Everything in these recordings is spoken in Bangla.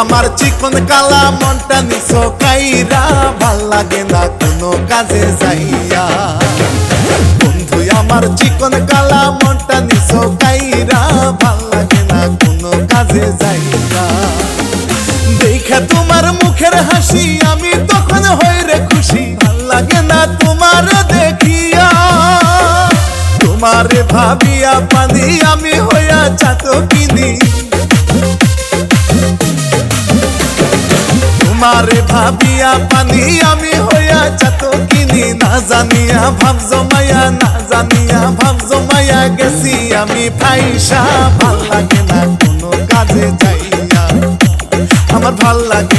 আমার চিকন কালা মনটা নিছো কাইরা, ভালো লাগে না কোনো কাজে যাইয়া। বন্ধু, আমার চিকন কালা মনটা নিছো কাইরা, ভালো লাগে না কোনো কাজে যাইয়া। দেখা তোমার মুখের হাসি, আমি তখন হই রে খুশি, ভালো লাগে না তোমার দেখিয়া। তোমারে ভাবিয়া পানি আমি হইয়া চাতো তোমারে ভাবিয়া পানি আমি হইয়া চাতো কিনি, না জানিয়া ভাব জমাইয়া, না জানিয়া ভাব জমাইয়া গেছি আমি ফাইসা। ভালো লাগে না কোনো কাজে যাইয়া। আমার ভালো লাগে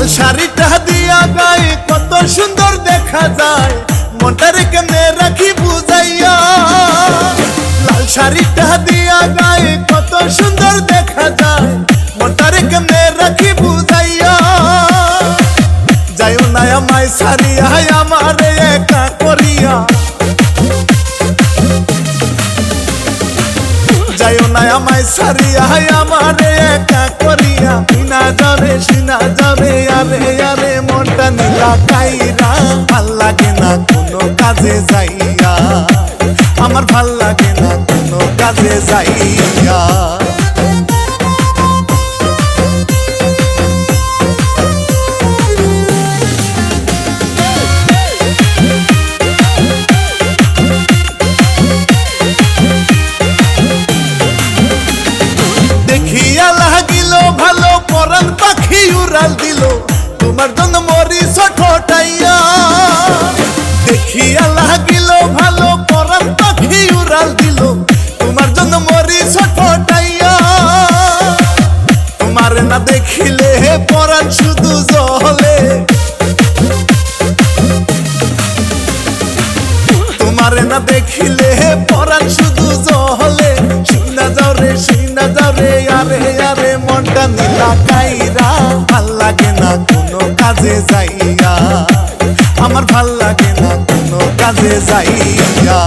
লাল শাড়িটা দিয়া গায়ে, কত সুন্দর দেখা যায়। মনটারে কেমনে রাখি বুঝাইয়া। লাল শাড়িটা দিয়া গায়ে, কত সুন্দর দেখা যায়। মনটারে কেমনে রাখি বুঝাইয়া। যাইও না আমায় সারিয়া, আমারে যাইও না আমায় সারিয়া আমারে একা করিয়া। বিনা যাবে সিনা যাবে আরে আরে মনটা নীলা কাইরা। ভালো লাগে না কোনো কাজে যাইয়া। আমার ভালো লাগে না কোনো কাজে যাইয়া। উড়াল দিল, তোমার জন্য মরি ছোটাইয়া দেখিয়া লাগিল ভালো পরান পাখি উড়াল দিল, তোমার জন্য মরি ছোটাইয়া তোমার না দেখিলে পরান শুধু জলে। তোমার না দেখিলে পরাণ শুধু জহলে শুনা যাও রে, শুনা যাও রে, আরে আরে, মনটা নীলা কাজে যাইয়া আমার ভালো লাগে না কোনো কাজে যাইয়া।